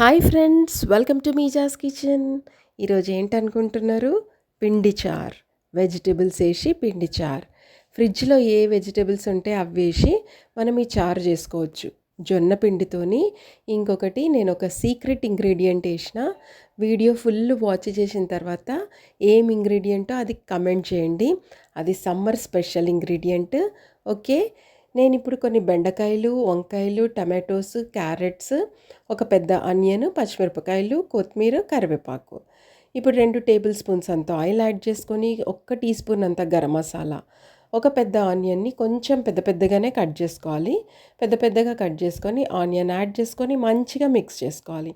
Hi friends welcome to మీజాస్ kitchen. ఈరోజు ఏంటనుకుంటున్నారు? పిండి చార్. వెజిటేబుల్స్ వేసి పిండి చార్. ఫ్రిడ్జ్లో ఏ వెజిటేబుల్స్ ఉంటే అవి వేసి మనం ఈ చారు చేసుకోవచ్చు. జొన్న పిండితోని ఇంకొకటి నేను ఒక సీక్రెట్ ఇంగ్రీడియంట్ వేసిన. వీడియో ఫుల్ వాచ్ చేసిన తర్వాత ఏం ఇంగ్రీడియంటో అది కమెంట్ చేయండి. అది సమ్మర్ స్పెషల్ ఇంగ్రీడియంట్. ఓకే? నేను ఇప్పుడు కొన్ని బెండకాయలు వంకాయలు టమాటోస్ క్యారెట్స్ ఒక పెద్ద ఆనియన్ పచ్చిమిరపకాయలు కొత్తిమీర కరివేపాకు. ఇప్పుడు రెండు టేబుల్ స్పూన్స్ అంత ఆయిల్ యాడ్ చేసుకొని ఒక్క టీ స్పూన్ అంత గరం మసాలా. ఒక పెద్ద ఆనియన్ని కొంచెం పెద్ద పెద్దగానే కట్ చేసుకోవాలి. పెద్ద పెద్దగా కట్ చేసుకొని ఆనియన్ యాడ్ చేసుకొని మంచిగా మిక్స్ చేసుకోవాలి.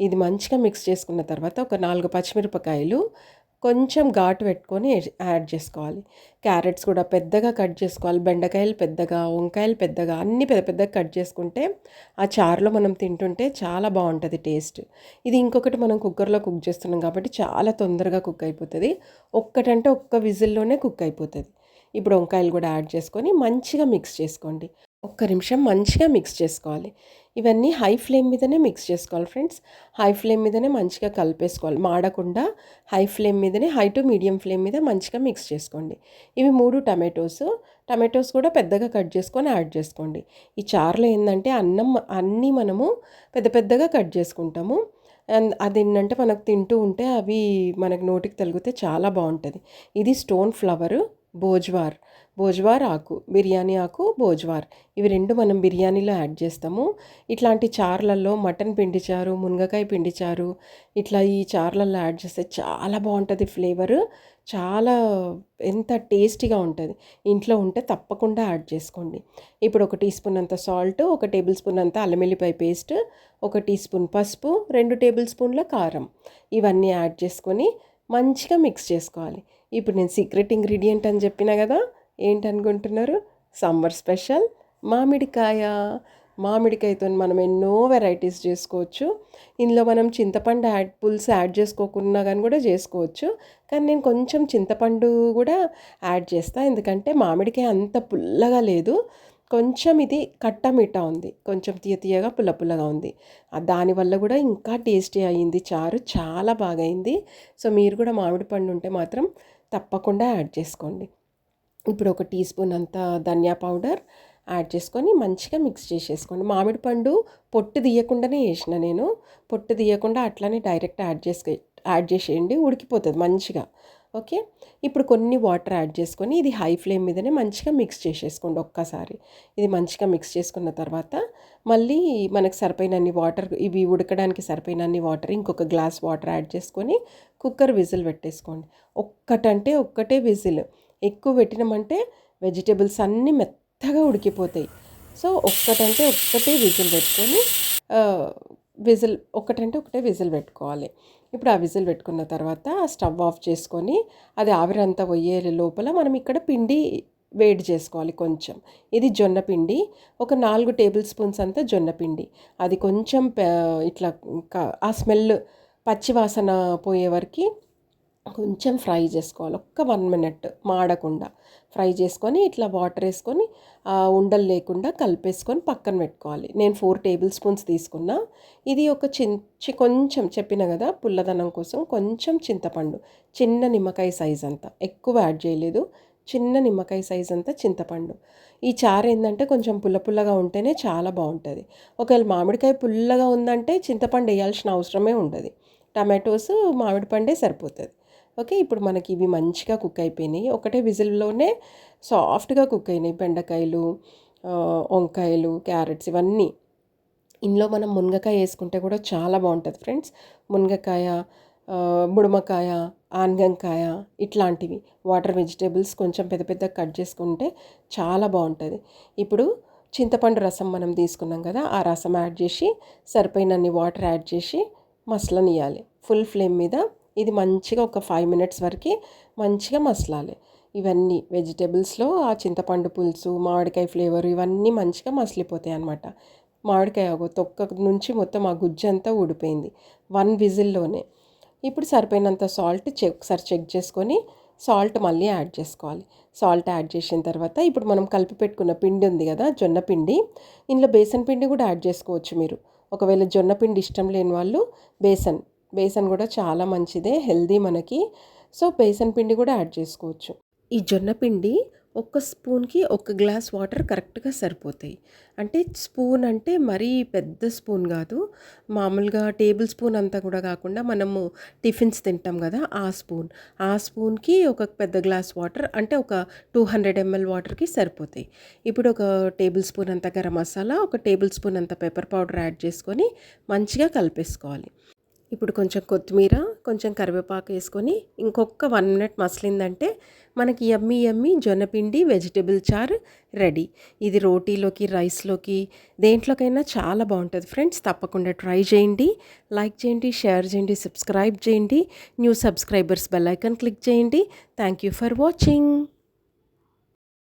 ఇది మంచిగా మిక్స్ చేసుకున్న తర్వాత ఒక నాలుగు పచ్చిమిరపకాయలు కొంచెం ఘాటు పెట్టుకొని యాడ్ చేసుకోవాలి. క్యారెట్స్ కూడా పెద్దగా కట్ చేసుకోవాలి. బెండకాయలు పెద్దగా వంకాయలు పెద్దగా అన్నీ పెద్ద పెద్దగా కట్ చేసుకుంటే ఆ చారులో మనం తింటుంటే చాలా బాగుంటుంది టేస్ట్. ఇది ఇంకొకటి మనం కుక్కర్లో కుక్ చేస్తున్నాం కాబట్టి చాలా తొందరగా కుక్ అయిపోతుంది. ఒక్కటంటే ఒక్క విజిల్లోనే కుక్ అయిపోతుంది. ఇప్పుడు వంకాయలు కూడా యాడ్ చేసుకొని మంచిగా మిక్స్ చేసుకోండి. ఒక్క నిమిషం మంచిగా మిక్స్ చేసుకోవాలి. ఇవన్నీ హై ఫ్లేమ్ మీదనే మిక్స్ చేసుకోవాలి ఫ్రెండ్స్ హై ఫ్లేమ్ మీదనే మంచిగా కలిపేసుకోవాలి. మాడకుండా హై ఫ్లేమ్ మీదనే హై టు మీడియం ఫ్లేమ్ మీద మంచిగా మిక్స్ చేసుకోండి. ఇవి మూడు టమాటోస్. టమాటోస్ కూడా పెద్దగా కట్ చేసుకొని యాడ్ చేసుకోండి. ఈ చారులో ఏంటంటే అన్నం అన్నీ మనము పెద్ద పెద్దగా కట్ చేసుకుంటాము. అండ్ అది ఏంటంటే మనకు తింటూ ఉంటే అవి మనకు నోటికి తగిలితే చాలా బాగుంటుంది. ఇది స్టోన్ ఫ్లవరు భోజ్వార్ భోజ్వార్ ఆకు బిర్యానీ ఆకు భోజ్వార్ ఇవి రెండు మనం బిర్యానీలో యాడ్ చేస్తాము. ఇట్లాంటి చార్లలో మటన్ పిండి చారు మునగకాయ పిండి చారు ఇట్లా ఈ చార్లలో యాడ్ చేస్తే చాలా బాగుంటుంది ఫ్లేవర్. చాలా ఎంత టేస్టీగా ఉంటుంది. ఇంట్లో ఉంటే తప్పకుండా యాడ్ చేసుకోండి. ఇప్పుడు ఒక టీ స్పూన్ అంత సాల్ట్ ఒక టేబుల్ స్పూన్ అంత అల్లమెల్లిపాయ పేస్ట్ ఒక టీ స్పూన్ పసుపు రెండు టేబుల్ స్పూన్ల కారం. ఇవన్నీ యాడ్ చేసుకొని మంచిగా మిక్స్ చేసుకోవాలి. ఇప్పుడు నేను సీక్రెట్ ఇంగ్రీడియంట్ అని చెప్పిన కదా ఏంటనుకుంటున్నారు? సమ్మర్ స్పెషల్ మామిడికాయ. మామిడికాయతో మనం ఎన్నో వెరైటీస్ చేసుకోవచ్చు. ఇందులో మనం చింతపండు యాడ్ పులుసు యాడ్ చేసుకోకున్నా కానీ కూడా చేసుకోవచ్చు. కానీ నేను కొంచెం చింతపండు కూడా యాడ్ చేస్తాను ఎందుకంటే మామిడికాయ అంత పుల్లగా లేదు. కొంచెం ఇది కట్టమిట ఉంది. కొంచెం తీయ తీయగా పుల్ల పుల్లగా ఉంది. దానివల్ల కూడా ఇంకా టేస్టీ అయింది. చారు చాలా బాగా అయింది సో మీరు కూడా మామిడి పండు ఉంటే మాత్రం తప్పకుండా యాడ్ చేసుకోండి. ఇప్పుడు ఒక టీ స్పూన్ అంత ధనియా పౌడర్ యాడ్ చేసుకొని మంచిగా మిక్స్ చేసేసుకోండి. మామిడి పండు పొట్టు తీయకుండానే వేసిన నేను. పొట్టు తీయకుండా అట్లనే డైరెక్ట్ యాడ్ చేసుకు యాడ్ చేసేయండి. ఉడికిపోతుంది మంచిగా. ఓకే? ఇప్పుడు కొన్ని వాటర్ యాడ్ చేసుకొని ఇది హై ఫ్లేమ్ మీదనే మంచిగా మిక్స్ చేసేసుకోండి ఒక్కసారి. ఇది మంచిగా మిక్స్ చేసుకున్న తర్వాత మళ్ళీ మనకు సరిపోయినన్ని వాటర్ ఇవి ఉడకడానికి సరిపోయినన్ని వాటర్ ఇంకొక గ్లాస్ వాటర్ యాడ్ చేసుకొని కుక్కర్ విజిల్ పెట్టేసుకోండి. ఒక్కటంటే ఒక్కటే విజిల్. ఎక్కువ పెట్టినామంటే వెజిటేబుల్స్ అన్నీ మెత్తగా ఉడికిపోతాయి. సో ఒక్కటంటే ఒక్కటే విజిల్ పెట్టుకొని విజిల్ ఒకటంటే ఒకటే విజిల్ పెట్టుకోవాలి. ఇప్పుడు ఆ విజిల్ పెట్టుకున్న తర్వాత ఆ స్టవ్ ఆఫ్ చేసుకొని అది ఆవిరంతా పోయే లోపల మనం ఇక్కడ పిండి వేడి చేసుకోవాలి కొంచెం. ఇది జొన్న పిండి ఒక నాలుగు టేబుల్ స్పూన్స్ అంతా జొన్న పిండి. అది కొంచెం ఇట్లా ఆ స్మెల్ పచ్చివాసన పోయే వరకు కొంచెం ఫ్రై చేసుకోవాలి. ఒక్క వన్ మినిట్ మాడకుండా. ఫ్రై చేసుకొని ఇట్లా వాటర్ వేసుకొని ఉండలు లేకుండా కలిపేసుకొని పక్కన పెట్టుకోవాలి. నేను ఫోర్ టేబుల్ స్పూన్స్ తీసుకున్నా. ఇది ఒక చించి కొంచెం చెప్పిన కదా పుల్లదనం కోసం కొంచెం చింతపండు. చిన్న నిమ్మకాయ సైజ్ అంతా. ఎక్కువ యాడ్ చేయలేదు. చిన్న నిమ్మకాయ సైజ్ అంతా చింతపండు. ఈ చారు ఏంటంటే కొంచెం పుల్ల పుల్లగా ఉంటేనే చాలా బాగుంటుంది. ఒకవేళ మామిడికాయ పుల్లగా ఉందంటే చింతపండు వేయాల్సిన అవసరమే ఉండదు. టమాటోస్ మామిడి పండే సరిపోతుంది. ఓకే ఇప్పుడు మనకి ఇవి మంచిగా కుక్ అయిపోయినాయి. ఒకటే విజిల్లోనే సాఫ్ట్గా కుక్ అయినాయి. బెండకాయలు వంకాయలు క్యారెట్స్ ఇవన్నీ. ఇందులో మనం మునగకాయ వేసుకుంటే కూడా చాలా బాగుంటుంది ఫ్రెండ్స్. మునగకాయ బుడమకాయ ఆనగంకాయ ఇట్లాంటివి. వాటర్ వెజిటేబుల్స్ కొంచెం పెద్ద పెద్ద కట్ చేసుకుంటే చాలా బాగుంటుంది. ఇప్పుడు చింతపండు రసం మనం తీసుకున్నాం కదా ఆ రసం యాడ్ చేసి సరిపోయినన్ని వాటర్ యాడ్ చేసి మసలనియాలి ఫుల్ ఫ్లేమ్ మీద ఇది మంచిగా ఒక ఫైవ్ మినిట్స్ వరకు మంచిగా మసలాలి. ఇవన్నీ వెజిటేబుల్స్లో ఆ చింతపండు పులుసు మామిడికాయ ఫ్లేవర్ ఇవన్నీ మంచిగా మసిలిపోతాయి అనమాట మామిడికాయ తొక్క నుంచి మొత్తం ఆ గుజ్జు అంతా ఊడిపోయింది. వన్ విజిల్లోనే ఇప్పుడు సరిపోయినంత సాల్ట్ చెక్ ఒకసారి చెక్ చేసుకొని సాల్ట్ మళ్ళీ యాడ్ చేసుకోవాలి. సాల్ట్ యాడ్ చేసిన తర్వాత ఇప్పుడు మనం కలిపి పెట్టుకున్న పిండి ఉంది కదా జొన్న పిండి. ఇందులో బేసన్ పిండి కూడా యాడ్ చేసుకోవచ్చు మీరు. ఒకవేళ జొన్న పిండి ఇష్టం లేని వాళ్ళు బేసన్ బేసన్ కూడా చాలా మంచిదే హెల్దీ మనకి. సో బేసన్ పిండి కూడా యాడ్ చేసుకోవచ్చు. ఈ జొన్న పిండి ఒక్క స్పూన్కి ఒక గ్లాస్ వాటర్ కరెక్ట్గా సరిపోతాయి. అంటే స్పూన్ అంటే మరీ పెద్ద స్పూన్ కాదు. మామూలుగా టేబుల్ స్పూన్ అంతా కూడా కాకుండా మనము టిఫిన్స్ తింటాం కదా ఆ స్పూన్. ఆ స్పూన్కి ఒక పెద్ద గ్లాస్ వాటర్ అంటే ఒక టూ హండ్రెడ్ ఎంఎల్ వాటర్కి సరిపోతాయి. ఇప్పుడు ఒక టేబుల్ స్పూన్ అంత గరం మసాలా ఒక టేబుల్ స్పూన్ అంత పెప్పర్ పౌడర్ యాడ్ చేసుకొని మంచిగా కలిపేసుకోవాలి. ఇప్పుడు కొంచెం కొత్తిమీర కొంచెం కరివేపాకు వేసుకొని ఇంకొక వన్ మినిట్ మసలిందంటే మనకి ఎమ్మి ఎమ్మి జొన్నపిండి వెజిటేబుల్ చారు రెడీ. ఇది రోటీలోకి రైస్లోకి దేంట్లోకైనా చాలా బాగుంటుంది ఫ్రెండ్స్. తప్పకుండా ట్రై చేయండి లైక్ చేయండి షేర్ చేయండి సబ్స్క్రైబ్ చేయండి new subscribers bell icon click చేయండి. Thank you for watching.